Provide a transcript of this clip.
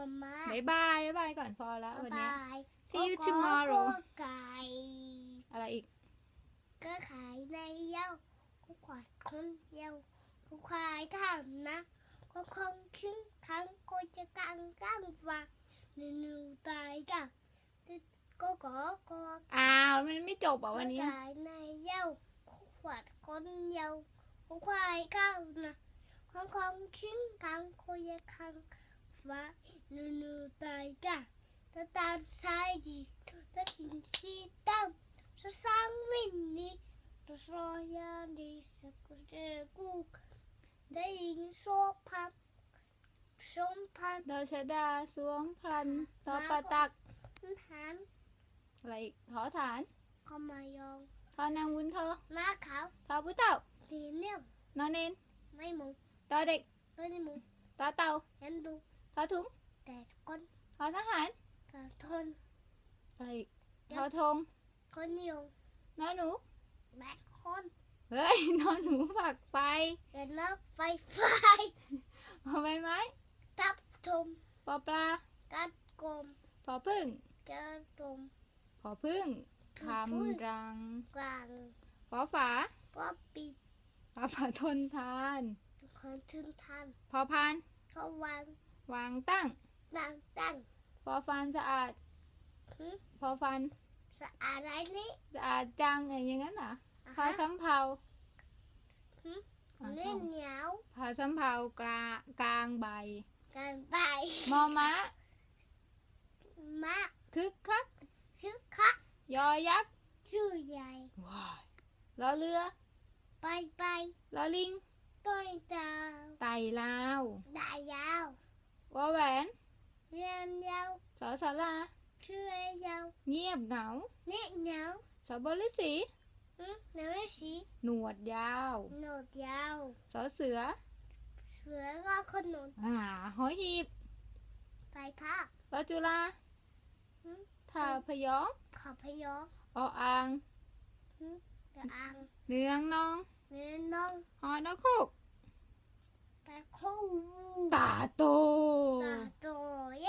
มาม่าบายบายบายบายก่อนพอแล้ววันนี้ บาย See you โกโก้ tomorrow ไก่อะไรอีก ก็ขายในเย้าก็ขวาดคนเย้าก็ควายข้างนะก็คงขึ้นครั้งก็จะกังกังว่าหนูหนูตายกันก็ก็ก็อ้าวมันไม่จบอะวันนี้ ขายในเย้าก็ขวาดคนเย้าก็ควายข้างนะก็คงขึ้นครั้งก็จะกัง ว่าหนูหนูตายกันแต่ตามสายดีแต่สิ่งที่ตั้ง Så sang vi ni, då sa jag det så kunde god. Det är ingen så papp som papp ดอชดาสวมพันธุ์ทอปะตัก han อะไรอีก ทอฐาน kommer jag ทอนางวุ้นทอ när kav ทอผู้เต่า det är nu นอนเนน mig mor ตอเด็ก då är det mor ตอเต่า ändå ทอถุง det är kon ทอทหาร karton อะไรอีกทอธง kon jag นอหนู bär kon เฮ้ยนอนหนูฝักไฟ det är nog faj faj พอใบไม้ tapp tom ปอปลา katt kom พอพึ่ง katt tom พอพึ่งคำรัง klang พอฝา poppy พอฝาทนทานคนทึ่งทันพอพานเขาวาง วางตั้งตั้งตั้งพอฟันสะอาด หึพอฟันสะอาดไรนี่สะอาดจังอะไรอย่างนั้นเหรอพอสำเภาอะนี่เหนียวพอสำเภากลากลางใบ กันไปมอม้ามะคึกคัก คึกคักยอยักษ์ชื่อใหญ่ว้ายลอเรือไปไปลอลิงต้นดาวไต่ลาว ได้ยา ววอแหวนเรียนยาวสอสาราชื่อยาวเงียบเหงาเน็กเหนียวสอบฤษีหึเหนียวสีหนวดยาวโหนดยาวสอเสือ เสือก็ขนุนอ่าหอยหีบใส่ผ้ารอจุฬาหึทาพยองขอพยองออางกระอังเนืองนอง เนื้อน้องหอนกคูก 空屋。打斗。打斗耶！